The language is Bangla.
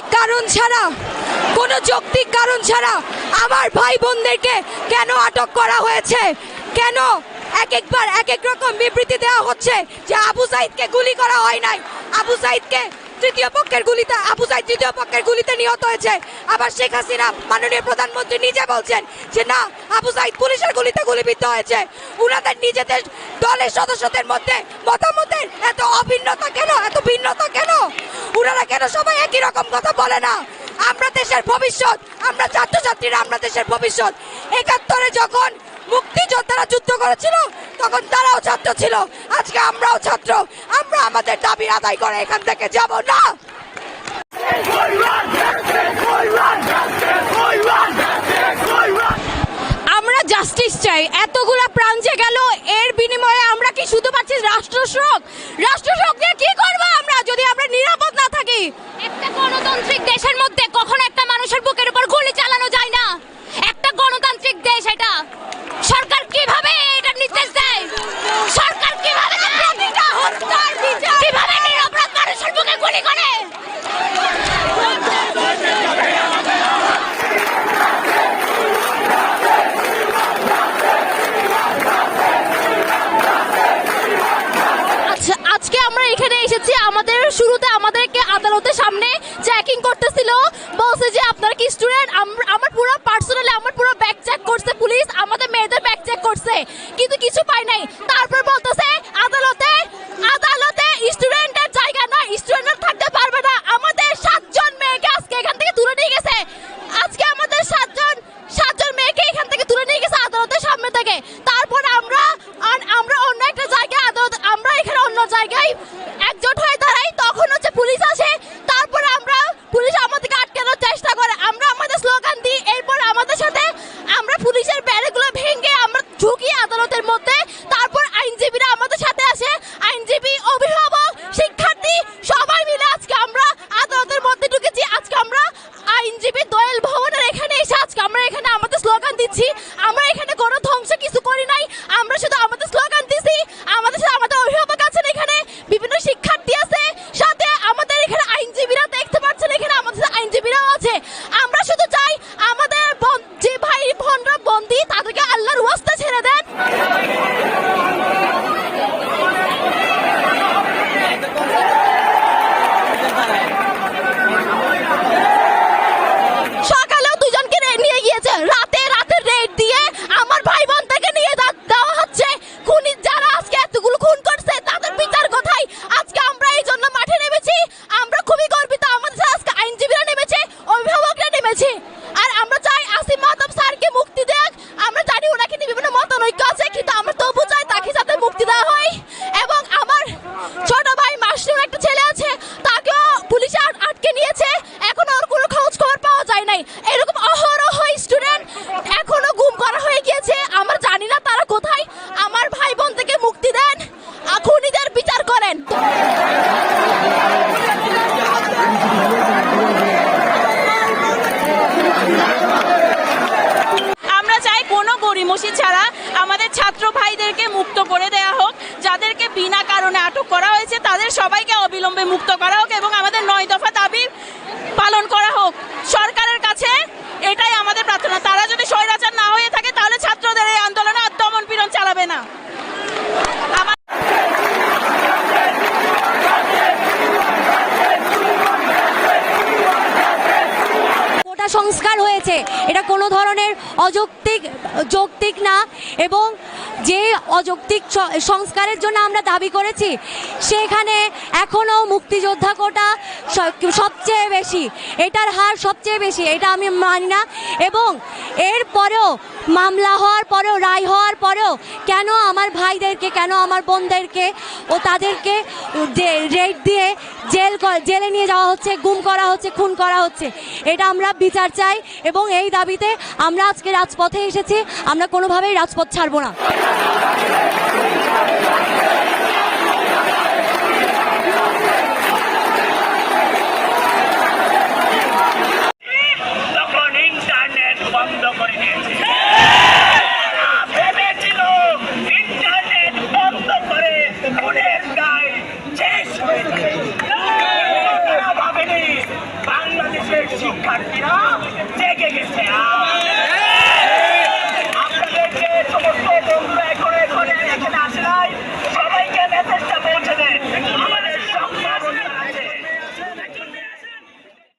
যৌক্তিক কারণ ছাড়া, কোনো যৌক্তিক কারণ ছাড়া আমার ভাই বোনদেরকে কেন আটক করা হয়েছে? কেন এক একবার এক এক রকম বিবৃতি দেওয়া হচ্ছে যে আবু সাইদকে গুলি করা হয় নাই? আবু সাইদকে তৃতীয় পক্ষের গুলিতে, আবু সাইদ তৃতীয় পক্ষের গুলিতে নিহত হয়েছে। আবার শেখ হাসিনা মাননীয় প্রধানমন্ত্রী নিজে বলছেন যে, না, আবু সাইদ পুলিশের গুলিতে গুলিবিদ্ধ হয়েছে। উনাদের নিজেদের দলের সদস্যদের মধ্যে মতামতের এত অভিন্নতা কেন? এত ভিন্নতা কেন? উনারা কেন সবাই একই রকম কথা বলে না? আমরা দেশের ভবিষ্যৎ, আমরা ছাত্রছাত্রীরা আমরা দেশের ভবিষ্যৎ। একাত্তরে যখন মুক্তিযোদ্ধারা যুদ্ধ করেছিল, তখন তারাও ছাত্র ছিল। আজকে আমরাও ছাত্র। আমরা আমাদের দাবি আদায় করে এখান থেকে যাব না। আমরা জাস্টিস চাই। এতগুলা প্রাণ যে গেল, এর বিনিময়ে আমরা কি শুধু পাচ্ছি রাষ্ট্রশোক রাষ্ট্রশোক দিয়ে কি করব আমরা? যদি আমাদের শুরুতে আমাদেরকে আদালতের সামনে চেকিং করতেছিল। বলছে যে, আপনার কি স্টুডেন্ট আমার পুরো পার্সোনালি আমার পুরো ব্যাগ চেক করছে পুলিশ আমাদের মেয়েদের ব্যাগ চেক করছে। কিন্তু কিছু পাই নাই। তারপর বলতেছে, আদালতে স্টুডেন্টের জায়গা না স্টুডেন্ট থাকতে পারবে না আমাদের সাতজন মেয়েকে আজকে এখান থেকে তুলে নিয়ে গেছে আজকে আমাদের সাতজন সাতজন মেয়েকে এখান থেকে তুলে নিয়ে গেছে আদালতের সামনে থেকে তারপর আমরা আন- আমরা অন্য একটা জায়গায় আদালত আমরা এখানে অন্য জায়গায় একজোট হয়ে দাঁড়াই তখন হচ্ছে পুলিশ আসে তারপরে আমরা পুলিশ আমাদেরকে আটকানোর চেষ্টা করে আমরা আমাদের স্লোগান দিই এরপর আমাদের সাথে আমরা পুলিশের ব্যারেগুলো ভেঙে আমরা ঢুকি আদালতের মধ্যে তারপর আইনজীবীরা আমাদের সাথে আসে আইনজীবী অভিভাবক শিক্ষার্থী সবাই মিলে আজকে আমরা আদালতের মধ্যে ঢুকেছি আজকে আমরা আইনজীবী দোয়েল ভবনের এখানে এসে আজকে আমরা এখানে আমাদের স্লোগান দিচ্ছি আমরা এখানে কোনো ধ্বংস কিছু করি নাই আমরা শুধু আমাদের স্লোগান দিছি আমাদের সাথে আমাদের অভিভাবক আছেন এখানে বিভিন্ন শিক্ষার্থী আছে সাথে আমাদের এখানে আইনজীবীরা দেখতে পাচ্ছেন এখানে আমাদের সাথে আইনজীবীরাও আছে আমরা শুধু চাই আমাদের বন- যে ভাই বোনরা বন্দি তাদেরকে আল্লাহর ওয়াস্তে ছেড়ে দেন সকালেও দুজনকে রে- নিয়ে গিয়েছে রাতে রাতে রেড দিয়ে আমার ভাই বোন থেকে নিয়ে দা- দেওয়া হচ্ছে খুনি যারা আজকে এতগুলো খুন করছে তাদের বিচার কোথায় আজকে আমরা এই জন্য মাঠে নেমেছি আমরা খুবই গর্বিত আমাদের সাথে আজকে আইনজীবীরা নেমেছে অভিভাবকরা নেমেছে আর আমরা চাই আসিম মাহতাব স্যারকে মুক্তি দেখ আমরা জানি ওনাকে নিয়ে বিভিন্ন মতানৈক্য আছে কিন্তু আমরা তবু চাই তাকে যাতে মুক্তি দেওয়া হয় এবং আমার ছোট ভাই মাসরুর একটা ছেলে আছে তাকেও পুলিশে আট- আটকে নিয়েছে এখনও ওর কোনো খোঁজ খবর পাওয়া যায় নাই এরকম অহরহ স্টুডেন্ট এখনও গুম করা হয়ে গিয়েছে আমরা জানি না তারা কোথায় আমার ভাই বোন থেকে মুক্তি দেন আর খুনিদের বিচার করেন আমরা চাই কোনো গরিমসি ছাড়া আমাদের ছাত্র ভাইদেরকে মুক্ত করে দেয়া হোক, যাদেরকে বিনা কারণে আটক করা হয়েছে, তাদের সবাইকে অবিলম্বে মুক্ত করা হোক এবং আমাদের নয় দফা দাবি পালন করা হোক সরকারের কাছে এটাই আমাদের প্রার্থনা তারা যদি স্বৈরাচার না হয়ে থাকে তাহলে ছাত্রদের এই আন্দোলনে আর দমন পীড়ন চালাবে না আমার কোটা হয়েছে এটা কোনো ধরনের অযৌক্তিক, যৌক্তিক না এবং যে অযৌক্তিক সংস্কারের জন্য আমরা দাবি করেছি, সেখানে এখনও মুক্তিযোদ্ধা কোটা সবচেয়ে বেশি। এটার হার সবচেয়ে বেশি, এটা আমি মানি না। এবং এর পরেও মামলা হওয়ার পরেও, রায় হওয়ার পরেও কেন আমার ভাইদেরকে, কেন আমার বোনদেরকে ও তাদেরকে রেড দিয়ে জেলে নিয়ে যাওয়া হচ্ছে, গুম করা হচ্ছে, খুন করা হচ্ছে। এটা আমরা বিচার চাই এবং এই দাবিতে আমরা আজকে রাজপথে এসেছি, আমরা কোনোভাবেই রাজপথ ছাড়বো না।